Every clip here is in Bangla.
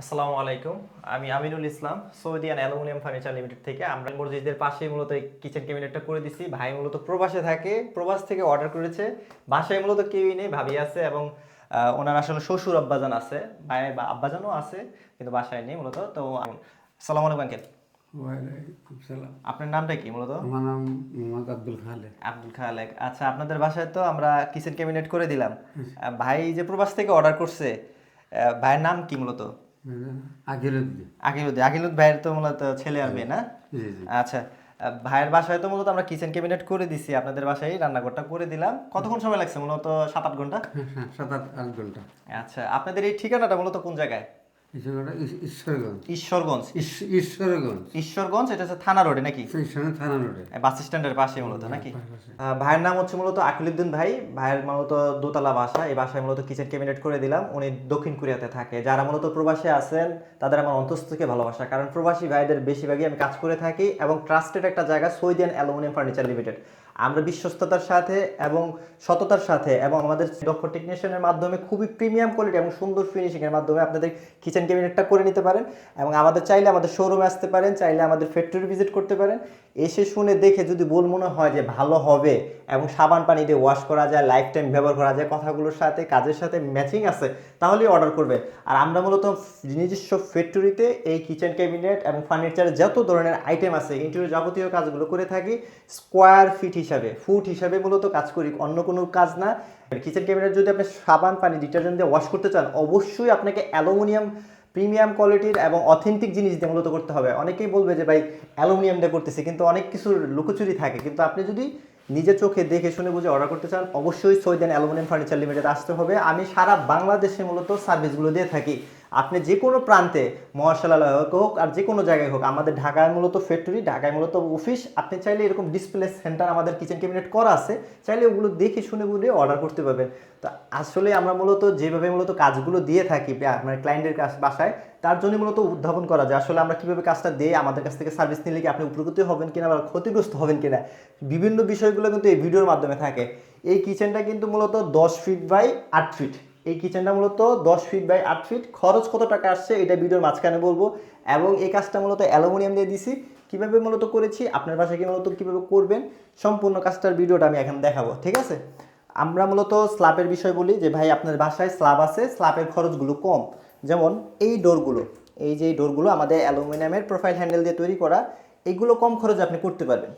আসসালামু আলাইকুম। আমি Aminul Islam Saudian aluminium furniture limited থেকে। আমরা মসজিদের পাশে মূলত কিচেন ক্যাবিনেটটা করে দিছি। ভাই মূলত প্রবাসে থাকে প্রবাস থেকে অর্ডার করেছে। বাসায় মূলত কেউই নেই ভাবি আছে এবং ওনার আসলে শ্বশুর আব্বাজান আছে। ভাই বা আব্বাজানও আছে কিন্তু বাসায় নেই মূলত। তো আসসালামু আলাইকুম আঙ্কেল। আপনার নামটা কি মূলত? আমার নাম মোহাম্মদ আব্দুল খালেক। আব্দুল খালেক। আচ্ছা আপনাদের বাসায় তো আমরা কিচেন ক্যাবিনেট করে দিলাম। ভাই যে প্রবাস থেকে অর্ডার করছে ভাইয়ের নাম কি মূলত? আকিলুদ্দিন আকিলুদ ভাইয়ের তো মূলত ছেলে আর মেয়ে না? আচ্ছা ভাইয়ের বাসায় তো মূলত আমরা কিচেন ক্যাবিনেট করে দিছি আপনাদের বাসায় রান্নাঘরটা করে দিলাম। কতক্ষণ সময় লাগছে মূলত? সাত আট ঘণ্টা? হ্যাঁ, সাত আট আট ঘণ্টা। আচ্ছা আপনাদের এই ঠিকানাটা মূলত কোন জায়গায়? ঈশ্বরগঞ্জ। ঈশ্বরগঞ্জ। ঈশ্বরগঞ্জ। ঈশ্বরগঞ্জ এটা হচ্ছে থানা রোডে নাকি? থানা রোডে। বাস স্ট্যান্ডের পাশে মূলত নাকি? ভাইয়ের নাম হচ্ছে মূলত আকিলুদ্দিন ভাই। ভাইয়ের মূলত দোতলা বাসা। এই বাসায় মূলত কিচেন ক্যাবিনেট করে দিলাম। উনি দক্ষিণ কোরিয়াতে থাকে। যারা মূলত প্রবাসী আছেন তাদের আমার অন্তস্থ থেকে ভালোবাসা। কারণ প্রবাসী ভাইদের বেশিরভাগই আমি কাজ করে থাকি এবং ট্রাস্টেড একটা জায়গা সৌদিয়ান অ্যালুমিনিয়াম ফার্নিচার লিমিটেড আমরা বিশ্বস্ততার সাথে এবং সততার সাথে এবং আমাদের দক্ষ টেকনিশিয়ানের মাধ্যমে খুবই প্রিমিয়াম কোয়ালিটি এবং সুন্দর ফিনিশিংয়ের মাধ্যমে আপনাদের কিচেন ক্যাবিনেটটা করে নিতে পারেন এবং আমাদের চাইলে আমাদের শোরুমে আসতে পারেন, চাইলে আমাদের ফ্যাক্টরি ভিজিট করতে পারেন। এসে শুনে দেখে যদি বল মনে হয় যে ভালো হবে এবং সাবান পানি দিয়ে ওয়াশ করা যায় লাইফ টাইম ব্যবহার করা যায় কথাগুলোর সাথে, কাজের সাথে ম্যাচিং আছে তাহলেই অর্ডার করবে আর আমরা মূলত নিজস্ব ফ্যাক্টরিতে এই কিচেন ক্যাবিনেট এবং ফার্নিচারের যত ধরনের আইটেম আছে ইন্টেরিয়র যাবতীয় কাজগুলো করে থাকি স্কোয়ার ফিট হিসাবে ফুড হিসাবে মূলত কাজ করি, অন্য কোনো কাজ না। কিচেন ক্যাবিনেট যদি আপনি সাবান, পানি ডিটারজেন্ট দিয়ে ওয়াশ করতে চান, অবশ্যই আপনাকে অ্যালুমিনিয়াম প্রিমিয়াম কোয়ালিটির এবং অথেন্টিক জিনিস দিয়ে মূলত করতে হবে। অনেকেই বলবে যে, ভাই, অ্যালুমিনিয়াম দিয়ে করতেছি। কিন্তু অনেক কিছুর লুকোচুরি থাকে। কিন্তু আপনি যদি নিজের চোখে দেখে শুনে বুঝে অর্ডার করতে চান, অবশ্যই সৈদান অ্যালুমিনিয়াম ফার্নিচার লিমিটেড আসতে হবে। আমি সারা বাংলাদেশে মূলত সার্ভিসগুলো দিয়ে থাকি। আপনি যে কোনো প্রান্তে, মহাশালালয় হোক আর যে কোনো জায়গায় হোক, আমাদের ঢাকায় মূলত ফ্যাক্টরি ঢাকায় মূলত অফিস আপনি চাইলে এরকম ডিসপ্লে সেন্টার আমাদের কিচেন ক্যাবিনেট করা আছে, চাইলে ওগুলো দেখে শুনে বুঝে অর্ডার করতে পারবেন। তো আসলে আমরা মূলত যেভাবে মূলত কাজগুলো দিয়ে থাকি মানে ক্লায়েন্টের কাছ, বাসায়, তার জন্য মূলত উদ্ভাবন করা যায়। আসলে আমরা কীভাবে কাজটা দিয়ে আমাদের কাছ থেকে সার্ভিস নিলে কি আপনি উপকৃত হবেন কিনা, বা ক্ষতিগ্রস্ত হবেন কিনা, বিভিন্ন বিষয়গুলো কিন্তু এই ভিডিওর মাধ্যমে থাকে। এই কিচেনটা কিন্তু মূলত দশ ফিট বাই আট ফিট এই কিচেনটা মূলত দশ ফিট বাই আট ফিট খরচ কত টাকা আসছে এটা ভিডিওর মাঝখানে বলব। এবং এই কাজটা মূলত অ্যালুমিনিয়াম দিয়ে দিছি। কীভাবে মূলত করেছি? আপনার বাসায় কি মূলত কীভাবে করবেন? সম্পূর্ণ কাজটার ভিডিওটা আমি এখন দেখাবো, ঠিক আছে? আমরা মূলত স্ল্যাবের বিষয় বলি যে, ভাই, আপনার বাসায় স্ল্যাব আছে স্ল্যাবের খরচগুলো কম। যেমন এই ডোরগুলো এই যে ডোরগুলো আমাদের অ্যালুমিনিয়ামের প্রোফাইল হ্যান্ডেল দিয়ে তৈরি করা, এগুলো কম খরচে আপনি করতে পারবেন।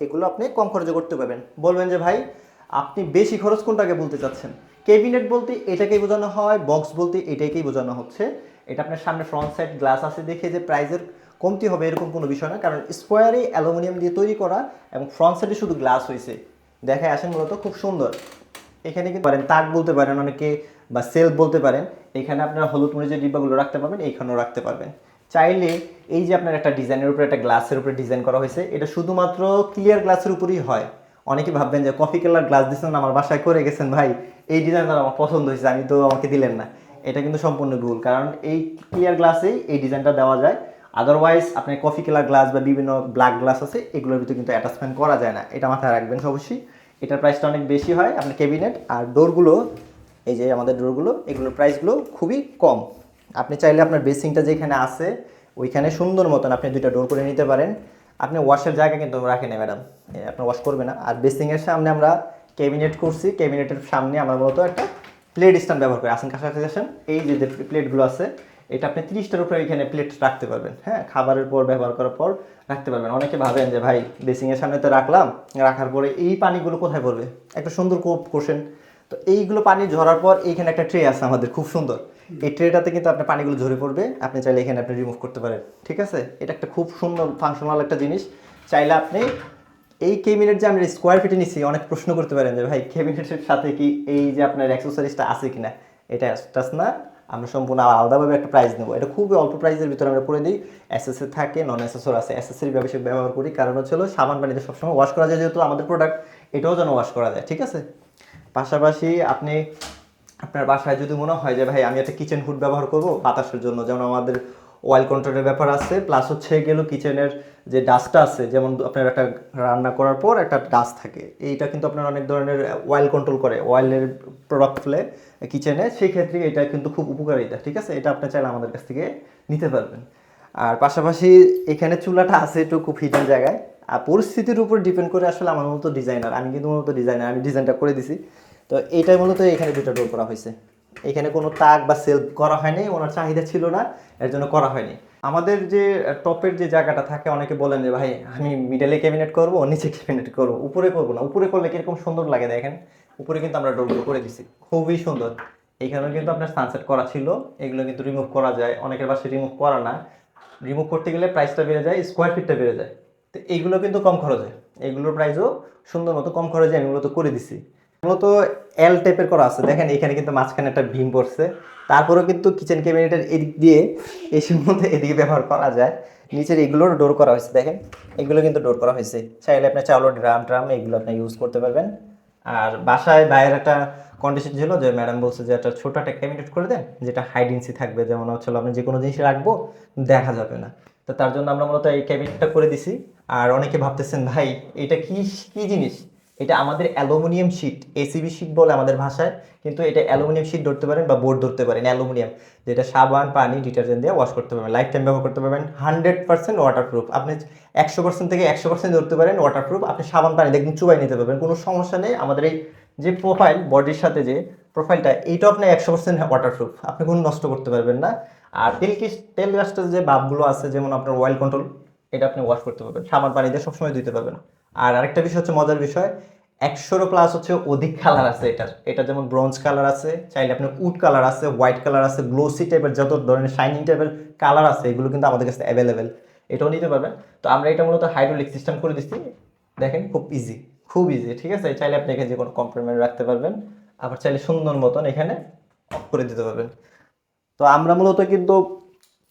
এগুলো আপনি কম খরচে করতে পারবেন। বলবেন যে, ভাই, আপনি বেশি খরচ কোনটাকে বলতে চাচ্ছেন? ক্যাবিনেট বলতে এটাকেই বোঝানো হয়, বক্স বলতে এটাকেই বোঝানো হচ্ছে। এটা আপনার সামনে ফ্রন্ট সাইড গ্লাস আছে দেখে যে প্রাইজের কমতি হবে এরকম কোনো বিষয় না, কারণ স্কোয়ারে অ্যালুমিনিয়াম দিয়ে তৈরি করা এবং ফ্রন্ট সাইডে শুধু গ্লাস হয়েছে দেখায় আসেন মূলত, খুব সুন্দর। এখানে কিন্তু পারেন তাক বলতে পারেন অনেকে বা সেলফ বলতে পারেন। এখানে আপনার হলুদ মরিচের ডিব্বাগুলো রাখতে পারবেন, এইখানেও রাখতে পারবেন। চাইলে এই যে আপনার একটা ডিজাইনের উপরে, একটা গ্লাসের উপরে ডিজাইন করা হয়েছে, এটা শুধুমাত্র ক্লিয়ার গ্লাসের উপরেই হয়। অনেকে ভাববেন যে, কফি কালার গ্লাস দিচ্ছেন আমার বাসায় করে গেছেন, ভাই। এই ডিজাইনটা আমার পছন্দ হয়েছে, আমি তো আমাকে দিলেন না। এটা কিন্তু সম্পূর্ণ ভুল, কারণ এই ক্লিয়ার গ্লাসেই এই ডিজাইনটা দেওয়া যায়। আদারওয়াইজ আপনি কফি কালার গ্লাস বা বিভিন্ন ব্ল্যাক গ্লাস আছে, এগুলোর ভিতরে কিন্তু অ্যাটাচমেন্ট করা যায় না। এটা মাথায় রাখবেন অবশ্যই। এটার প্রাইসটা অনেক বেশি হয় আপনার ক্যাবিনেট আর ডোরগুলো, এই যে আমাদের ডোরগুলো, এগুলোর প্রাইসগুলো খুবই কম। আপনি চাইলে আপনার বেসিংটা যেখানে আছে, ওইখানে সুন্দর মতন আপনি দুইটা ডোর করে নিতে পারেন। আপনি ওয়াশের জায়গা কিন্তু রাখেন না, ম্যাডাম। আপনার ওয়াশ করবে না। আর বেসিংয়ের সামনে আমরা ক্যাবিনেট করছি। ক্যাবিনেটের সামনে আমরা মূলত একটা প্লেট স্ট্যান্ড ব্যবহার করি। আসেন কাছাকাছি এই যে প্লেটগুলো আছে, এটা আপনি তিরিশটার উপরে এখানে প্লেট রাখতে পারবেন। হ্যাঁ খাবারের পর, ব্যবহার করার পর রাখতে পারবেন। অনেকে ভাবেন যে, ভাই, বেসিংয়ের সামনে তো রাখলাম, রাখার পরে এই পানিগুলো কোথায় পড়বে? একটা সুন্দর কোপ কোশ্চেন তো এইগুলো পানি ঝরার পর এইখানে একটা ট্রে আছে আমাদের, খুব সুন্দর। এই ট্রেটাতে কিন্তু আপনার পানিগুলো ঝরে পড়বে। আপনি চাইলে এখানে আপনি রিমুভ করতে পারেন। ঠিক আছে? এটা একটা খুব সুন্দর ফাংশনাল একটা জিনিস। চাইলে আপনি এই ক্যাবিনেট যে আমরা স্কোয়ার ফিটে নিচ্ছি অনেক প্রশ্ন করতে পারেন যে, ভাই ক্যাবিনেটের সাথে কি এই যে আপনার অ্যাক্সেসরিজটা আছে কিনা? এটা টাচ না। আমরা সম্পূর্ণ আলাদাভাবে একটা প্রাইস নেব। এটা খুবই অল্প প্রাইসের ভিতরে আমরা করে দিই। এসএসএ থাকে নন এসএসর আছে এসএসএর ব্যবসা ব্যবহার করি। কারণ হচ্ছে হলো, সাবান পানিতে সবসময় ওয়াশ করা যায় যেহেতু আমাদের প্রোডাক্ট এটাও যেন ওয়াশ করা যায়। ঠিক আছে? পাশাপাশি আপনি আপনার বাসায় যদি মনে হয় যে, ভাই, আমি একটা কিচেন হুড ব্যবহার করব বাতাসের জন্য। যেমন আমাদের অয়েল কন্ট্রোলের ব্যাপার আছে প্লাস হচ্ছে গেল কিচেনের যে ডাস্টটা আছে, যেমন আপনার একটা রান্না করার পর একটা ডাস্ট থাকে। এইটা কিন্তু আপনার অনেক ধরনের অয়েল কন্ট্রোল করে অয়েলের প্রোডাক্ট ফেলে কিচেনে সেই ক্ষেত্রে এটা কিন্তু খুব উপকারিতা, ঠিক আছে? এটা আপনি চাইলে আমাদের কাছ থেকে নিতে পারবেন। আর পাশাপাশি এখানে চুলাটা আছে একটু খুব হিডেন জায়গায়। আর পরিস্থিতির উপর ডিপেন্ড করে আসলে আমার মতো ডিজাইনার আমি কিন্তু মূলত ডিজাইনার আমি ডিজাইনটা করে দিছি। তো এইটাই মূলত এখানে দুটো ডোর করা হয়েছে। এখানে কোনো তাক বা সেলফ করা হয়নি, ওনার চাহিদা ছিল না, এর জন্য করা হয়নি। আমাদের যে টপের যে জায়গাটা থাকে, অনেকে বলেন যে, ভাই, আমি মিডলে ক্যাবিনেট করব, নিচে ক্যাবিনেট করব। উপরে করব না, উপরে করলে কীরকম সুন্দর লাগে দেখেন। উপরে কিন্তু আমরা ডোরগুলো করে দিছি, খুবই সুন্দর। এখানেও কিন্তু আপনার সানসেট করা ছিল, এগুলো কিন্তু রিমুভ করা যায়, অনেকের বাসায় রিমুভ করা না। রিমুভ করতে গেলে প্রাইসটা বেড়ে যায় স্কোয়ার ফিটটা বেড়ে যায়। তো এইগুলো কিন্তু কম খরচে এইগুলোর প্রাইসও সুন্দর মতো কম খরচে আমি মূলত করে দিছি। মূলত এল টাইপের করা আছে। দেখেন, এখানে কিন্তু মাঝখানে একটা ভীম পড়ছে। তারপরেও কিন্তু কিচেন ক্যাবিনেটের এদিক দিয়ে এসির মধ্যে এদিকে ব্যবহার করা যায়। নিচের এগুলোর ডোর করা হয়েছে, দেখেন। এগুলো কিন্তু ডোর করা হয়েছে। চাইলে আপনার চাউলের ড্রাম, ট্রাম এগুলো আপনি ইউজ করতে পারবেন। আর বাসায় বাইরের একটা কন্ডিশন ছিল যে ম্যাডাম বলছে যে একটা ছোট একটা ক্যাবিনেট করে দেন, যেটা হাইডেন্সি থাকবে। যেমন হচ্ছে আপনি যে কোনো জিনিস রাখব, দেখা যাবে না। তো তার জন্য আমরা মূলত এই ক্যাবিনেটটা করে দিছি। আর অনেকে ভাবতেছেন, ভাই, এটা কি কি জিনিস? এটা আমাদের অ্যালুমিনিয়াম শিট এসিবি শিট বলে আমাদের ভাষায়, কিন্তু এটা অ্যালুমিনিয়াম শিট ধরতে পারেন বা বোর্ড ধরতে পারেন, অ্যালুমিনিয়াম। যেটা সাবান, পানি, ডিটারজেন্ট দিয়ে ওয়াশ করতে পারবেন। লাইফ টাইম ব্যবহার করতে পারবেন। হান্ড্রেড পার্সেন্ট ওয়াটারপ্রুফ আপনি একশো পার্সেন্ট থেকে একশো পার্সেন্ট ধরতে পারেন ওয়াটারপ্রুফ আপনি সাবান, পানি দেখবেন চুবাই নিতে পারবেন। কোনো সমস্যা নেই। আমাদের এই যে প্রোফাইল বডির সাথে যে প্রোফাইলটা এইটাও আপনি একশো পার্সেন্ট ওয়াটারপ্রুফ আপনি কোনো নষ্ট করতে পারবেন না। আর তেল কি, তেল গাছটার যে বাপগুলো আছে, যেমন আপনার অয়েল কন্ট্রোল এটা আপনি ওয়াশ করতে পারবেন। সাবান, পানি দিয়ে সবসময় ধুতে পারবেন। আর আরেকটা বিষয় হচ্ছে মজার বিষয়, একশোরও প্লাস হচ্ছে অধিক কালার আছে এটার। এটা যেমন ব্রোঞ্জ কালার আছে, চাইলে আপনার উড কালার আছে হোয়াইট কালার আছে গ্লোসি টাইপের যত ধরনের শাইনিং টাইপের কালার আছে, এগুলো কিন্তু আমাদের কাছে অ্যাভেলেবেল এটাও নিতে পারবেন। তো আমরা এটা মূলত হাইড্রোলিক সিস্টেম করে দিচ্ছি। দেখেন খুব ইজি খুব ইজি ঠিক আছে? চাইলে আপনি এখানে যে কোনো কম্প্রোমাইজ রাখতে পারবেন। আবার চাইলে সুন্দর মতন এখানে অফ করে দিতে পারবেন। তো আমরা মূলত কিন্তু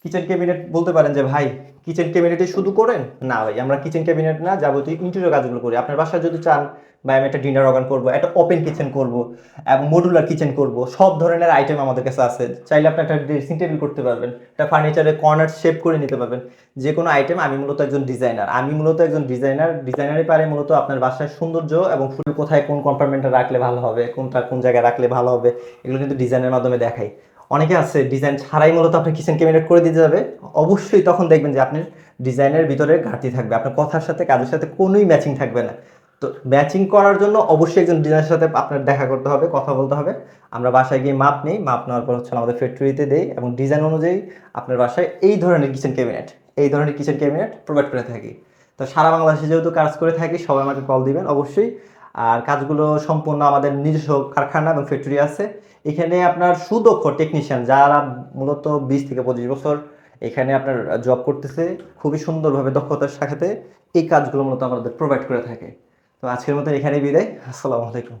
কিচেন ক্যাবিনেট বলতে পারেন যে, ভাই কিচেন ক্যাবিনেটে শুধু করেন? না, ভাই, আমরা কিচেন ক্যাবিনেট না, যাবতীয় ইন্টেরিয়র কাজগুলো করি। আপনার বাসায় যদি চান বা আমি একটা ডিনার অর্গান করব, একটা ওপেন কিচেন করব, এবং মডুলার কিচেন করব, সব ধরনের আইটেম আমাদের কাছে আছে। চাইলে আপনি একটা ড্রেসিং টেবিল করতে পারবেন, একটা ফার্নিচারের কর্নার শেপ করে নিতে পারবেন। যে কোনো আইটেম আমি মূলত একজন ডিজাইনার আমি মূলত একজন ডিজাইনার ডিজাইনারই পারে মূলত আপনার বাসায় সৌন্দর্য এবং ফুল কোথায় কোন কম্পার্টমেন্টে রাখলে ভালো হবে, কোনটা কোন জায়গায় রাখলে ভালো হবে, এগুলো কিন্তু ডিজাইনের মাধ্যমে দেখাই। অনেকে আছে ডিজাইন ছাড়াই মূলত আপনি কিচেন ক্যাবিনেট করে দিতে যাবে। অবশ্যই তখন দেখবেন যে আপনার ডিজাইনের ভিতরে ঘাটতি থাকবে। আপনার কথার সাথে, কাজের সাথে কোনোই ম্যাচিং থাকবে না। তো ম্যাচিং করার জন্য অবশ্যই একজন ডিজাইনের সাথে আপনার দেখা করতে হবে, কথা বলতে হবে। আমরা বাসায় গিয়ে মাপ নিই। মাপ নেওয়ার পর হচ্ছে আমাদের ফ্যাক্টরিতে দেই এবং ডিজাইন অনুযায়ী আপনার বাসায় এই ধরনের কিচেন ক্যাবিনেট এই ধরনের কিচেন ক্যাবিনেট প্রোভাইড করে থাকি। তো সারা বাংলাদেশে যেহেতু কাজ করে থাকি, সবাই আমাকে কল দিবেন। অবশ্যই আর কাজগুলো সম্পূর্ণ আমাদের নিজস্ব কারখানা এবং ফ্যাক্টরি আছে। এখানে আপনার সুদক্ষ টেকনিশিয়ান যারা মূলত বিশ থেকে পঁচিশ বছর এখানে আপনার জব করতেছে, খুবই সুন্দরভাবে দক্ষতার সাথে এই কাজগুলো মূলত আমাদের প্রোভাইড করে থাকে। তো আজকের মতো এখানে বিদায়। আসসালামু আলাইকুম।